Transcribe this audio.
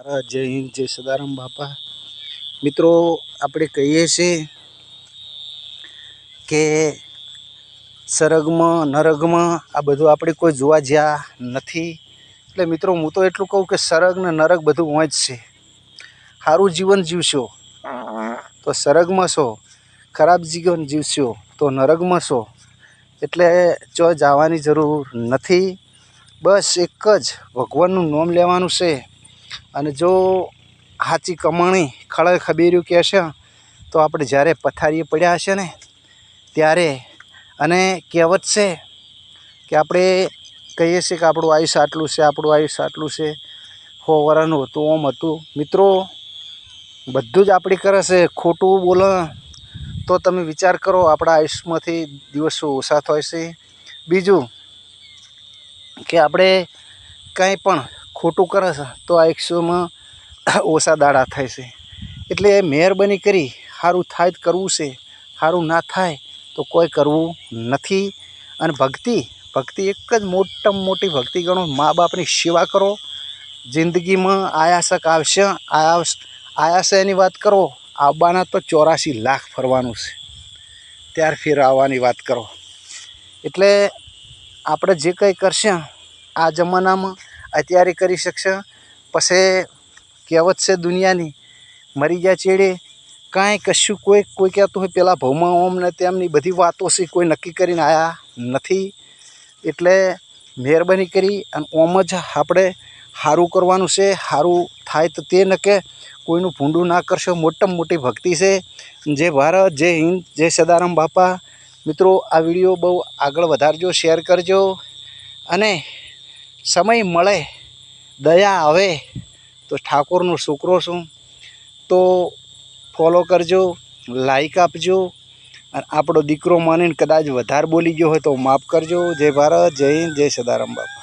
મહારાજ જય હિન્દ, જય સદારામ બાપા. મિત્રો, આપણે કહીએ છીએ કે સરગમાં, નરગમાં, આ બધું આપણે કોઈ જોવા જ્યાં નથી. એટલે મિત્રો, હું તો એટલું કહું કે સરગ ને નરગ બધું જ છે. સારું જીવન જીવશો. તો સરગમાં છો, ખરાબ જીવન જીવશો, તો નરગમાં છો. એટલે ચો જવાની જરૂર નથી. બસ એક જ ભગવાનનું નામ લેવાનું છે. અને જો સાચી કમાણી ખળે ખબેર્યું કહેશે તો આપણે જ્યારે પથારીએ પડ્યા હશે ને, ત્યારે અને કહેવત છે કે આપણે કહીએ છીએ કે આપણું આયુષ્ય આટલું છે, આપણું આયુષ્ય આટલું છે, હો વરાનું હતું, ઓમ હતું. મિત્રો, બધું જ આપણી કરે છે. ખોટું બોલો તો તમે વિચાર કરો, આપણા આયુષ્યમાંથી દિવસો ઓછા થાય છે. બીજું કે આપણે કંઈ પણ ખોટું કરે છે, તો આ એકસોમાં ઓછા દાડા થાય છે. એટલે મહેરબાની કરી સારું થાય તો કરવું છે સારું ના થાય તો કોઈ કરવું નથી. અને ભક્તિ ભક્તિ એક જ મોટામાં મોટી ભક્તિ ગણો મા બાપની સેવા કરો. જિંદગીમાં આયાસક આવશે, આયાસ આયા એની વાત કરો આવવાના તો ચોરાસી લાખ ફરવાનું છે. ત્યાર ફેર આવવાની વાત કરો. એટલે આપણે જે કંઈ કરશે, આ જમાનામાં અત્યારે કરી શકશે. પછી કહેવત છે દુનિયાની, મરી ગયા ચેડે. કાંઈ કશું કોઈ કોઈ કહેતું હોય પેલા ભાવમાં ઓમ ને તેમની બધી વાતો છે, કોઈ નક્કી કરીને આવ્યા નથી. એટલે મહેરબાની કરી અને ઓમ જ આપણે સારું કરવાનું છે. સારું થાય તો તે નકે કોઈનું ભૂંડું ના કરશો. મોટામાં મોટી ભક્તિ છે. જય ભારત, જય હિન્દ, જય સદારામ બાપા. મિત્રો, આ વીડિયો બહુ આગળ વધારજો, શેર કરજો. અને સમય મળે, દયા આવે, તો ઠાકોરનો છોકરો છું, તો ફોલો કરજો લાઈક આપજો, અને આપણો દીકરો માનીને કદાચ વધારે બોલી ગયો હોય તો માફ કરજો. જય ભારત, જય હિન્દ, જય સદારામ બાપા.